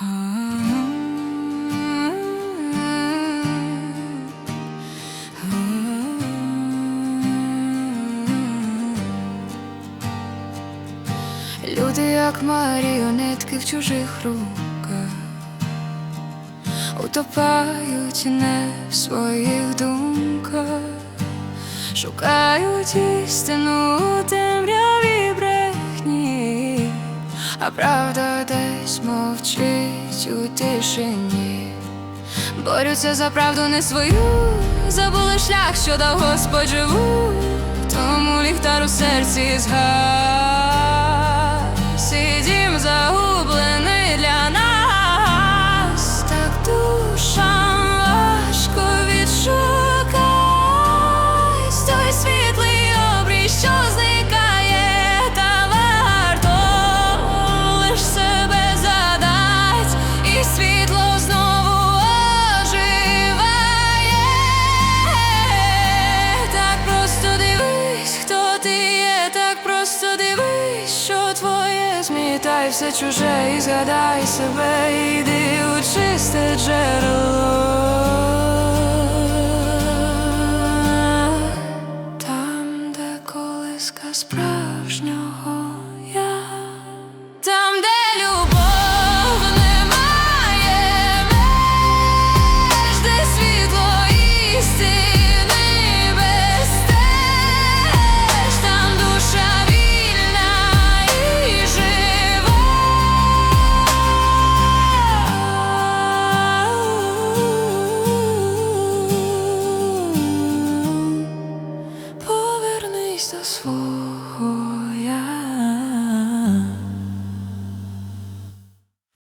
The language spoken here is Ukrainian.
Люди, як маріонетки в чужих руках, утопають не в своїх думках, шукають істину темряві брехні, а правда десь мовчить у тишині. Борються за правду не свою, забули шлях, що дав Господь живу, тому ліхтар у серці згас, відкидай все чуже і згадай себе, іди у чисте джерело, там, де колиска справа. estas flores.